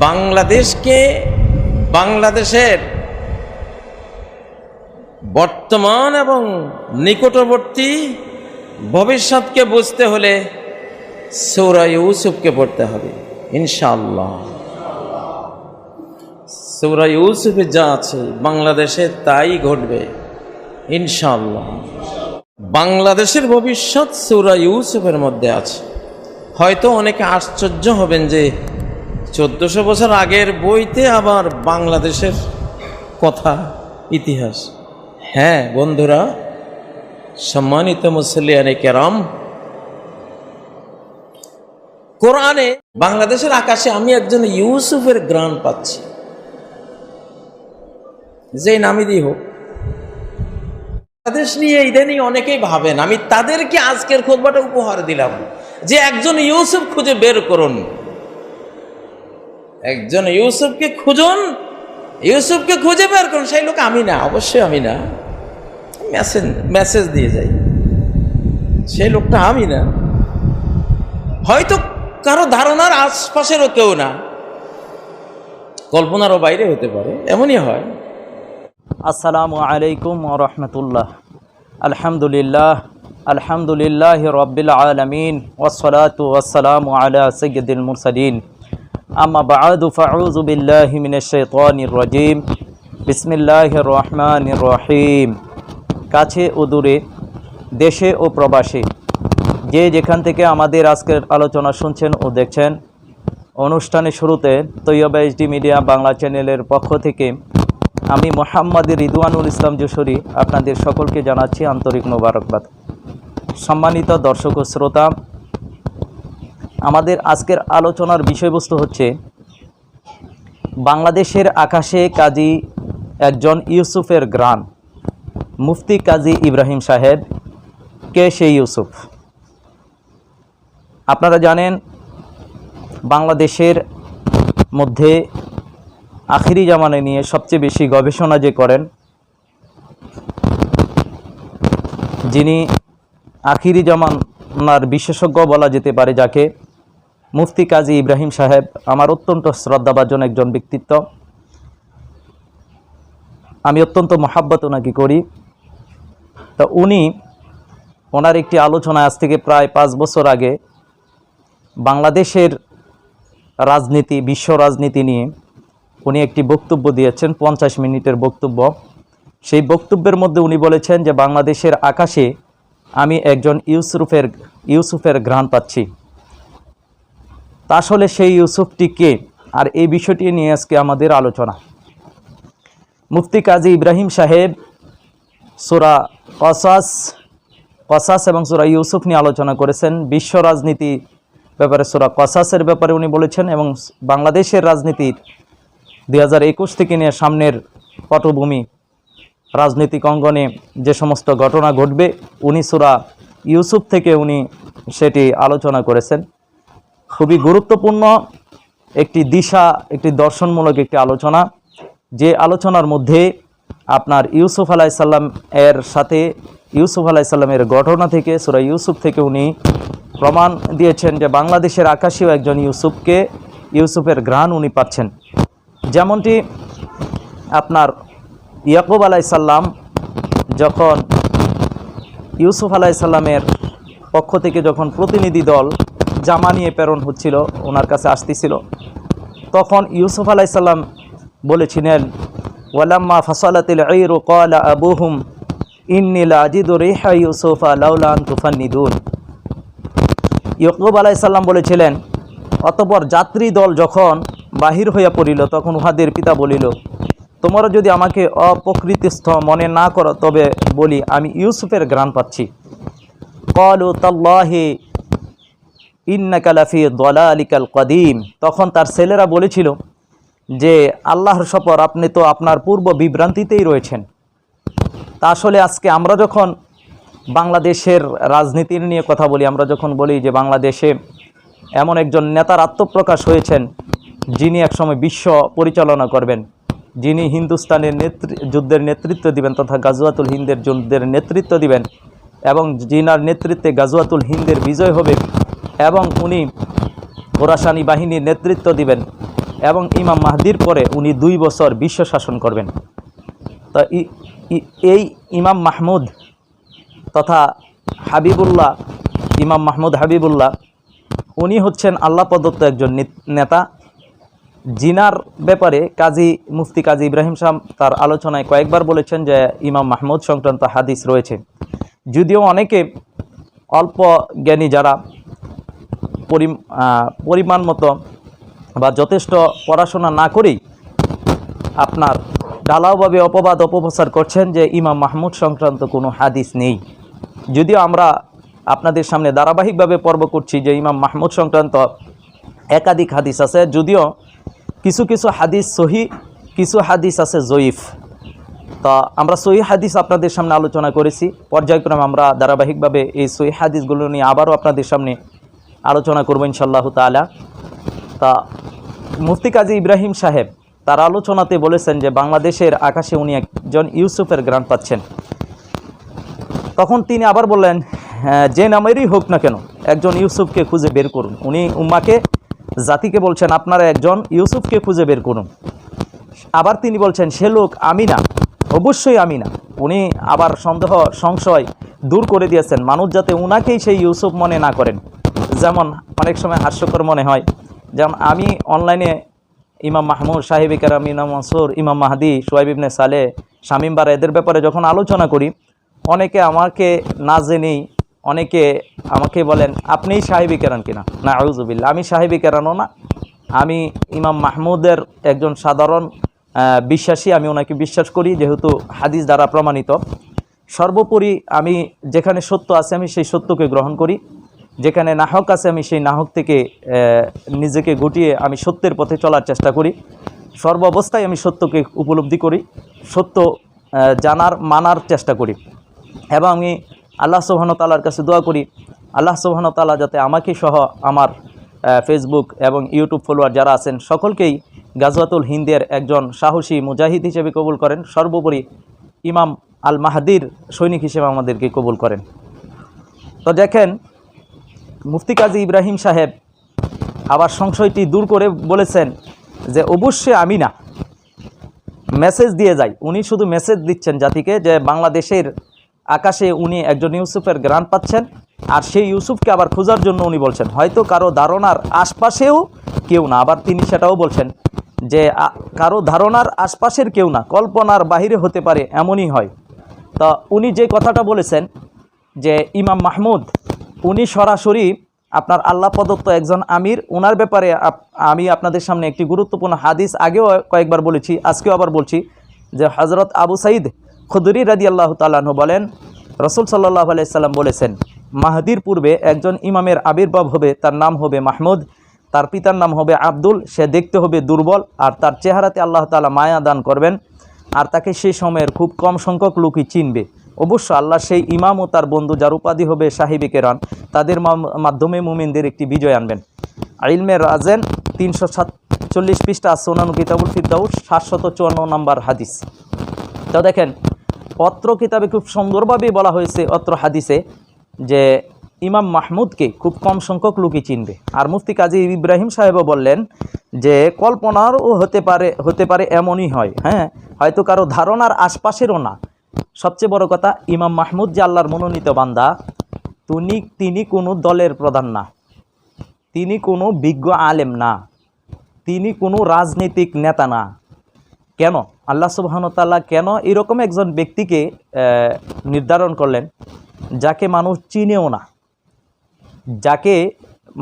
বাংলাদেশকে, বাংলাদেশের বর্তমান এবং নিকটবর্তী ভবিষ্যৎকে বুঝতে হলে সৌরা ইউসুফকে পড়তে হবে, ইনশাআল্লাহ। সৌরা ইউসুফে যা আছে বাংলাদেশে তাই ঘটবে, ইনশাআল্লাহ। বাংলাদেশের ভবিষ্যৎ সৌরা ইউসুফের মধ্যে আছে। হয়তো অনেকে আশ্চর্য হবেন যে চোদ্দশো বছর আগের বইতে আবার বাংলাদেশের কথা, ইতিহাস। হ্যাঁ বন্ধুরা, সম্মানিত মুসলিয়ানে কেরাম, কোরআনে বাংলাদেশের আকাশে আমি একজন ইউসুফের গ্রান পাচ্ছি। যে নামই দিই হোক। বাংলাদেশ নিয়ে ইদানিং অনেকেই ভাবেন, আমি তাদেরকে আজকের খোদবাটা উপহার দিলাম। যে একজন ইউসুফ খুঁজে বের করুন। একজন ইউসুফকে খুঁজুন, ইউসুফকে খুঁজে বের করুন। সেই লোক আমি না, অবশ্যই আমি না। মেসেজ মেসেজ দিয়ে যাই। সেই লোকটা আমি না। হয়তো কারও ধারণার আশপাশেরও কেউ না। কল্পনারও বাইরে হতে পারে, এমনই হয়। আসসালামু আলাইকুম রহমতুল্লাহ। আলহামদুলিল্লাহ আলহামদুলিল্লাহ রব্বিল আলমিন ওসলাতু ওসালাম আলা সৈয়দুল মুরসালিন। আম্মা বাদু ফাউযু বিল্লাহি মিনাশ শাইতানির রাজিম বিসমিল্লাহির রহমানির রহিম কাছে ও দূরে, দেশে ও প্রবাসে, যে যেখান থেকে আমাদের আজকের আলোচনা শুনছেন ও দেখছেন, অনুষ্ঠানের শুরুতে তৈয়বা এইচডি মিডিয়া বাংলা চ্যানেলের পক্ষ থেকে আমি মোহাম্মদ রিদওয়ানুল ইসলাম যশোরী আপনাদের সকলকে জানাচ্ছি আন্তরিক মোবারকবাদ। সম্মানিত দর্শক ও শ্রোতা আমাদের আজকের আলোচনার বিষয়বস্তু হচ্ছে, বাংলাদেশের আকাশে কাজী একজন ইউসুফের গ্রান মুফতি কাজী ইব্রাহিম সাহেব, কে সেই ইউসুফ? আপনারা জানেন, বাংলাদেশের মধ্যে আখিরি জামানে নিয়ে সবচেয়ে বেশি গবেষণা যে করেন, যিনি আখিরি জামানার বিশেষজ্ঞ বলা যেতে পারে, যাকে মুফতি কাজী ইব্রাহিম সাহেব, আমার অত্যন্ত শ্রদ্ধাভাজন একজন ব্যক্তিত্ব। আমি অত্যন্ত মহাব্বত ওনাকে করি। তা উনি ওনার একটি আলোচনা আজ থেকে প্রায় পাঁচ বছর আগে বাংলাদেশের রাজনীতি, বিশ্ব রাজনীতি নিয়ে উনি একটি বক্তব্য দিয়েছেন, পঞ্চাশ মিনিটের বক্তব্য। সেই বক্তব্যের মধ্যে উনি বলেছেন যে, বাংলাদেশের আকাশে আমি একজন ইউসুফের ইউসুফের ঘ্রাণ পাচ্ছি। তা আসলে সেই ইউসুফটি কে? আর এই বিষয়টি নিয়ে আজকে আমাদের আলোচনা। মুফতি কাজী ইব্রাহিম সাহেব সুরা কসাস কসাস এবং সুরা ইউসুফ নিয়ে আলোচনা করেছেন। বিশ্ব রাজনীতি ব্যাপারে সুরা কসাসের ব্যাপারে উনি বলেছেন এবং বাংলাদেশের রাজনীতির দুই হাজার একুশ থেকে নিয়ে সামনের পটভূমি রাজনৈতিক অঙ্গনে যে সমস্ত ঘটনা ঘটবে, উনি সুরা ইউসুফ থেকে উনি সেটি আলোচনা করেছেন। খুবই গুরুত্বপূর্ণ একটি দিশা, একটি দর্শনমূলক একটি আলোচনা। যে আলোচনার মধ্যে আপনার ইউসুফ আলাইসাল্লাম এর সাথে, ইউসুফ আলাইসাল্লামের ঘটনা থেকে, সুরা ইউসুফ থেকে উনি প্রমাণ দিয়েছেন যে বাংলাদেশের আকাশেও একজন ইউসুফকে, ইউসুফের ঘ্রাণ উনি পাচ্ছেন। যেমনটি আপনার ইয়াকুব আলাইসাল্লাম যখন ইউসুফ আলাইসাল্লামের পক্ষ থেকে যখন প্রতিনিধি দল জামা নিয়ে প্রেরণ হচ্ছিল, ওনার কাছে আসতেছিল। তখন ইউসুফ আলাইসাল্লাম বলেছিলেন, ওয়ালাম্মা ফসলাতিল ঈরু, ক্বালা আবুহুম, ইন্নী লাজিদু রিহা ইউসুফা লাউলা আন তুফান্নিদুন। ইয়াকুব আলাইসাল্লাম বলেছিলেন, অতপর যাত্রী দল যখন বাহির হইয়া পড়িল, তখন উহাদের পিতা বলিল, তোমরা যদি আমাকে অপ্রকৃতিস্থ মনে না করো, তবে বলি, আমি ইউসুফের গ্রান পাচ্ছি কলু তাল্লাহি ইন্নাকালাফি দলালিকাল কদিম। তখন তার ছেলেরা বলেছিল যে, আল্লাহর শপর আপনি তো আপনার পূর্ব বিভ্রান্তিতেই রয়েছেন। তা আসলে আজকে আমরা যখন বাংলাদেশের রাজনীতির নিয়ে কথা বলি, আমরা যখন বলি যে বাংলাদেশে এমন একজন নেতার আত্মপ্রকাশ হয়েছেন, যিনি একসময় বিশ্ব পরিচালনা করবেন, যিনি হিন্দুস্তানের নেতৃ, যুদ্ধের নেতৃত্ব দিবেন তথা গাজওয়াতুল হিন্দের যুদ্ধের নেতৃত্ব দিবেন এবং যিনার নেতৃত্বে গাজওয়াতুল হিন্দের বিজয় হবে এবং উনি খোরাসানি বাহিনীর নেতৃত্ব দিবেন এবং ইমাম মাহদির পরে উনি দুই বছর বিশ্ব শাসন করবেন। তো এই ইমাম মাহমুদ তথা হাবিবুল্লাহ, ইমাম মাহমুদ হাবিবুল্লাহ, উনি হচ্ছেন আল্লাহ প্রদত্ত একজন নেতা। জিনার ব্যাপারে কাজী মুফতি কাজী ইব্রাহিম শাহ তার আলোচনায় কয়েকবার বলেছেন যে ইমাম মাহমুদ সংক্রান্ত হাদিস রয়েছে। যদিও অনেকে অল্প জ্ঞানী যারা পরিমাণ মতো বা যথেষ্ট পড়াশোনা না করেই আপনার ঢালাওভাবে অপবাদ অপপ্রচার করছেন যে ইমাম মাহমুদ সংক্রান্ত কোনো হাদিস নেই। যদিও আমরা আপনাদের সামনে ধারাবাহিকভাবে পর্ব করছি যে ইমাম মাহমুদ সংক্রান্ত একাধিক হাদিস আছে, যদিও কিছু কিছু হাদিস সহি, কিছু হাদিস আছে জয়ীফ। তা আমরা সহি হাদিস আপনাদের সামনে আলোচনা করেছি। পর্যায়ক্রমে আমরা ধারাবাহিকভাবে এই সহি হাদিসগুলো নিয়ে আবারও আপনাদের সামনে আলোচনা করব ইনশাল্লাহ তালা তা মুফতি কাজী ইব্রাহিম সাহেব তার আলোচনাতে বলেছেন যে বাংলাদেশের আকাশে উনি একজন ইউসুফের গ্রান্ট পাচ্ছেন। তখন তিনি আবার বললেন "হ্যাঁ, যে নামেরই হোক না কেন একজন ইউসুফকে খুঁজে বের করুন। উনি উম্মাকে জাতিকে বলছেন আপনারা একজন ইউসুফকে খুঁজে বের করুন। আবার তিনি বলছেন সে লোক আমি না অবশ্যই আমি না উনি আবার সন্দেহ সংশয় দূর করে দিয়েছেন মানুষ যাতে উনাকেই সেই ইউসুফ মনে না করেন। যেমন অনেক সময় হাস্যকর মনে হয়। যেমন আমি অনলাইনে ইমাম মাহমুদ, সাহেব কারাম ইমাম মনসুর, ইমাম মাহাদি সোয়াইব ইবনে সালে, শামিম বারা এদের ব্যাপারে যখন আলোচনা করি, অনেকে আমাকে না জেনেই অনেকে আমাকে বলেন আপনিই সাহেবি কেরান কিনা? না আউজুবিল্লা আমি সাহেবি কেরানও না। আমি ইমাম মাহমুদের একজন সাধারণ বিশ্বাসী, আমি ওনাকে বিশ্বাস করি, যেহেতু হাদিস দ্বারা প্রমাণিত। সর্বোপরি আমি যেখানে সত্য আছে, আমি সেই সত্যকে গ্রহণ করি। যেখানে নাহক আছে, আমি সেই নাহক থেকে নিজেকে গুটিয়ে আমি সত্যের পথে চলার চেষ্টা করি। সর্ব অবস্থায় আমি সত্যকে উপলব্ধি করি, সত্য জানার, মানার চেষ্টা করি। এবং আমি আল্লাহ সুবাহতালার কাছে দোয়া করি, আল্লাহ সুবাহতালা যাতে আমাকে সহ আমার ফেসবুক এবং ইউটিউব ফলোয়ার যারা আছেন, সকলকেই গাজওয়াতুল হিন্দের একজন সাহসী মুজাহিদ হিসেবে কবুল করেন। সর্বোপরি ইমাম আল মাহাদির সৈনিক হিসেবে আমাদেরকে কবুল করেন। তো দেখেন মুফতি কাজী ইব্রাহিম সাহেব আবার সংশয়টি দূর করে বলেছেন যে, অবশ্যই আমি না। মেসেজ দিয়ে যাই। উনি শুধু মেসেজ দিচ্ছেন জাতিকে যে, বাংলাদেশের আকাশে উনি একজন ইউসুফের গ্রান পাচ্ছেন। আর সেই ইউসুফকে আবার খোঁজার জন্য উনি বলছেন। হয়তো কারও ধারণার আশপাশেও কেউ না, আবার তিনি সেটাও বলছেন যে কারও ধারণার আশপাশের কেউ না, কল্পনার বাহিরে হতে পারে, এমনই হয়। তা উনি যে কথাটা বলেছেন যে, ইমাম মাহমুদ উনি সরাসরি আপনার আল্লাহ প্রদত্ত একজন আমির ওনার ব্যাপারে আমি আপনাদের সামনে একটি গুরুত্বপূর্ণ হাদিস আগেও কয়েকবার বলেছি, আজকেও আবার বলছি যে হজরত আবু সাইদ খুদরি রাদি আল্লাহ তাল্লাহ বলেন, রসুল সাল্লাহ আলাইসাল্লাম বলেছেন, মাহাদির পূর্বে একজন ইমামের আবির্ভাব হবে, তার নাম হবে মাহমুদ, তার পিতার নাম হবে আব্দুল, সে দেখতে হবে দুর্বল আর তার চেহারাতে আল্লাহ তালা মায়া দান করবেন, আর তাকে সেই সময়ের খুব কম সংখ্যক লোকই চিনবে। অবশ্য আল্লাহ সেই ইমাম ও তার বন্ধু যার উপাধি হবে সাহিবি কেরান, তাদের মাধ্যমে মুমিনদের একটি বিজয় আনবেন। ইলমের রাজেন তিনশো সাতচল্লিশ পৃষ্ঠা সোনানু কিতাবুল ফিরদাউস, সাতশত চুয়ান্ন নম্বর হাদিস। তো দেখেন অত্র কিতাবে খুব সুন্দরভাবে বলা হয়েছে অত্র হাদিসে যে ইমাম মাহমুদকে খুব কম সংখ্যক লোকই চিনবে। আর মুফতি কাজী ইব্রাহিম সাহেবও বললেন যে, কল্পনারও হতে পারে হতে পারে এমনই হয় হ্যাঁ? হয়তো কারও ধারণার আশপাশেরও না। সবচেয়ে বড় কথা, ইমাম মাহমুদ যে আল্লাহর মনোনীত বান্দা তিনি তিনি কোনো দলের প্রধান না। তিনি কোনো বিজ্ঞ আলেম না। তিনি কোনো রাজনৈতিক নেতা না। কেন? আল্লাহ সুবাহতাল্লাহ কেন এরকম একজন ব্যক্তিকে নির্ধারণ করলেন যাকে মানুষ চিনেও না? যাকে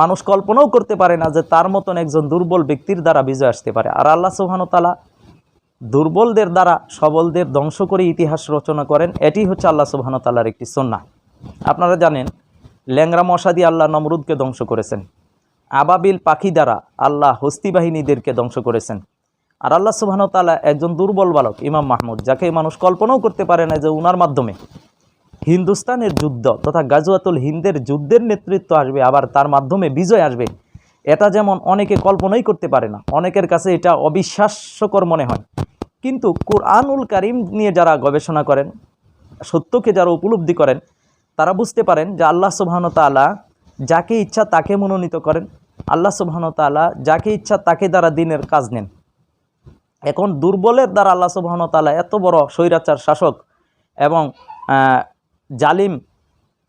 মানুষ কল্পনাও করতে পারে না যে তার মতন একজন দুর্বল ব্যক্তির দ্বারা বিজয় আসতে পারে। আর আল্লাহ সুবাহতাল্লাহ দুর্বলদের দ্বারা সবলদের ধ্বংস করে ইতিহাস রচনা করেন, এটি হচ্ছে আল্লাহ সুবাহতাল্লাহর একটি সন্না আপনারা জানেন ল্যাংরা মশা দিয়ে আল্লাহ নমরুদকে ধ্বংস করেছেন। আবাবিল পাখি দ্বারা আল্লাহ হস্তি বাহিনীদেরকে ধ্বংস করেছেন। আর আল্লাহ সুবাহন তালা একজন দুর্বল বালক, ইমাম মাহমুদ, যাকে মানুষ কল্পনাও করতে পারে না যে উনার মাধ্যমে। হিন্দুস্তানের যুদ্ধ তথা গাজওয়াতুল হিন্দের যুদ্ধের নেতৃত্ব আসবে, আবার তার মাধ্যমে বিজয় আসবে, এটা যেমন অনেকে কল্পনাই করতে পারে না, অনেকের কাছে এটা অবিশ্বাস্যকর মনে হয়। কিন্তু কোরআনুল কারিম নিয়ে যারা গবেষণা করেন, সত্যকে যারা উপলব্ধি করেন, তারা বুঝতে পারেন যে আল্লাহ সুবহান তাআলা যাকে ইচ্ছা তাকে মনোনীত করেন। আল্লাহ সুবহান তালা যাকে ইচ্ছা তাকে দ্বারা দিনের কাজ নেন। এখন দুর্বলের দ্বারা আল্লাহ সুবহান তালা এত বড় স্বৈরাচার শাসক এবং জালিম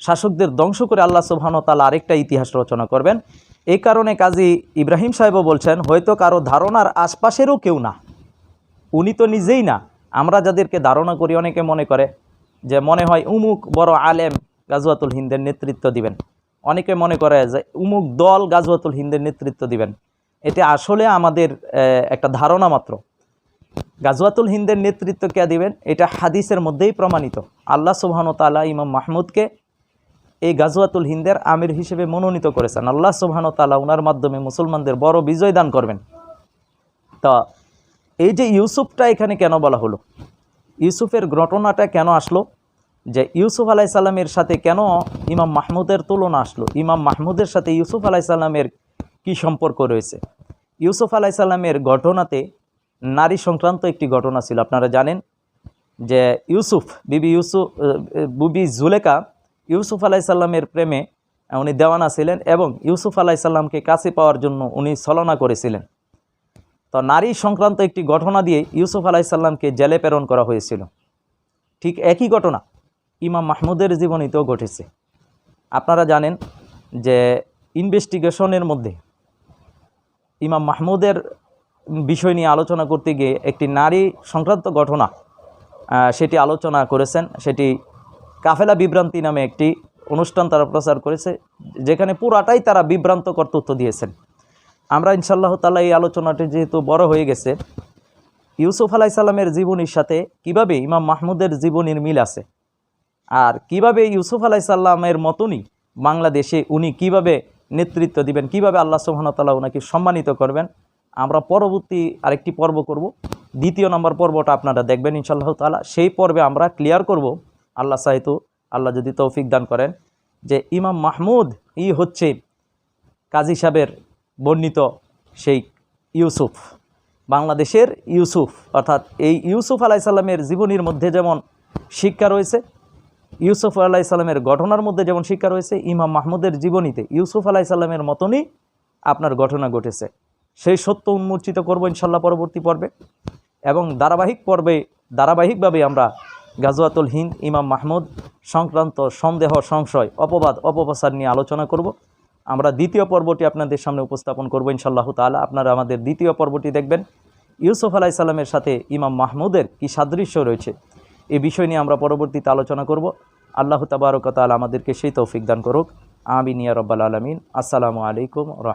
শাসকদের ধ্বংস করে আল্লাহ সুবহান তালা আরেকটা ইতিহাস রচনা করবেন। এই কারণে কাজী ইব্রাহিম সাহেবও বলছেন, হয়তো কারও ধারণার আশপাশেরও কেউ না। উনি তো নিজেই না। আমরা যাদেরকে ধারণা করি, অনেকে মনে করে যে মনে হয় উমুক বড় আলেম গাজওয়াতুল হিন্দের নেতৃত্ব দিবেন। অনেকে মনে করে যে উমুক দল গাজওয়াতুল হিন্দের নেতৃত্ব দিবেন। এটা আসলে আমাদের একটা ধারণা মাত্র। গাজওয়াতুল হিন্দের নেতৃত্ব কে দিবেন? এটা হাদিসের মধ্যেই প্রমাণিত। আল্লাহ সুবহান তালা ইমাম মাহমুদকে এই গাজওয়াতুল হিন্দের আমির হিসেবে মনোনীত করেছেন। আল্লাহ সুবহান তাআলা ওনার মাধ্যমে মুসলমানদের বড় বিজয় দান করবেন। তা এই যে ইউসুফটা এখানে কেন বলা হলো? ইউসুফের ঘটনাটা কেন আসলো? যে ইউসুফ আলাই সাল্লামের সাথে কেন ইমাম মাহমুদের তুলনা আসলো? ইমাম মাহমুদের সাথে ইউসুফ আলাই সাল্লামের কী সম্পর্ক রয়েছে? ইউসুফ আলাই সাল্লামের ঘটনাতে নারী সংক্রান্ত একটি ঘটনা ছিল। আপনারা জানেন যে ইউসুফ, বিবি ইউসুফ বুবি জুলেকা ইউসুফ আলাই সাল্লামের প্রেমে উনি দেওয়ানা ছিলেন এবং ইউসুফ আলাই সাল্লামকে কাছে পাওয়ার জন্য উনি ছলনা করেছিলেন। তো নারী সংক্রান্ত একটি ঘটনা দিয়ে ইউসুফ আলাইসাল্লামকে জেলে প্রেরণ করা হয়েছিল। ঠিক একই ঘটনা ইমাম মাহমুদের জীবনীতেও ঘটেছে। আপনারা জানেন যে ইনভেস্টিগেশনের মধ্যে ইমাম মাহমুদের বিষয় নিয়ে আলোচনা করতে গিয়ে একটি নারী সংক্রান্ত ঘটনা সেটি আলোচনা করেছেন। সেটি কাফেলা বিভ্রান্তি নামে একটি অনুষ্ঠান তারা প্রচার করেছে, যেখানে পুরাটাই তারা বিভ্রান্ত কর্তৃত্ব দিয়েছেন। আমরা ইনশাল্লাহ তালা এই আলোচনাটি যেহেতু বড় হয়ে গেছে, ইউসুফ আলাই সাল্লামের জীবনীর সাথে কীভাবে ইমাম মাহমুদের জীবনীর মিল আছে? আর কীভাবে ইউসুফ আলাই সাল্লামের মতনই বাংলাদেশে উনি কীভাবে নেতৃত্ব দিবেন, কীভাবে আল্লাহ সুবহানতাল্লাহ ওনাকে সম্মানিত করবেন, আমরা পরবর্তী আরেকটি পর্ব করব। দ্বিতীয় নম্বর পর্বটা আপনারা দেখবেন ইনশাল্লাহ তালা সেই পর্বে আমরা ক্লিয়ার করব। আল্লাহ সাহিত্য আল্লাহ যদি তৌফিক দান করেন, যে ইমাম মাহমুদ ই হচ্ছে কাজী সাহেবের বর্ণিত সেই ইউসুফ। বাংলাদেশের ইউসুফ, অর্থাৎ এই ইউসুফ আলাইসাল্লামের জীবনীর মধ্যে যেমন শিক্ষা রয়েছে, ইউসুফ আলাইসাল্লামের ঘটনার মধ্যে যেমন শিক্ষা রয়েছে, ইমাম মাহমুদের জীবনীতে ইউসুফ আলাইসাল্লামের মতনই আপনার ঘটনা ঘটেছে। সেই সত্য উন্মোচিত করব ইনশাল্লাহ পরবর্তী পর্বে এবং ধারাবাহিক পর্বে ধারাবাহিকভাবে আমরা গাজওয়াতুল হিন্দ, ইমাম মাহমুদ সংক্রান্ত সন্দেহ, সংশয়, অপবাদ, অপপ্রচার নিয়ে আলোচনা করব। আমরা দ্বিতীয় পর্বটি আপনাদের সামনে উপস্থাপন করব ইনশাল্লাহ তালা আপনারা আমাদের দ্বিতীয় পর্বটি দেখবেন। ইউসুফ আলাহ সাল্লামের সাথে ইমাম মাহমুদের কি সাদৃশ্য রয়েছে এই বিষয় নিয়ে আমরা পরবর্তীতে আলোচনা করব। আল্লাহ তাবারকতাল আমাদেরকে সেই তৌফিক দান করুক। আমিনিয়া রব্বাল আলমিন। আসসালামু আলাইকুম রহমতুল্লাহ।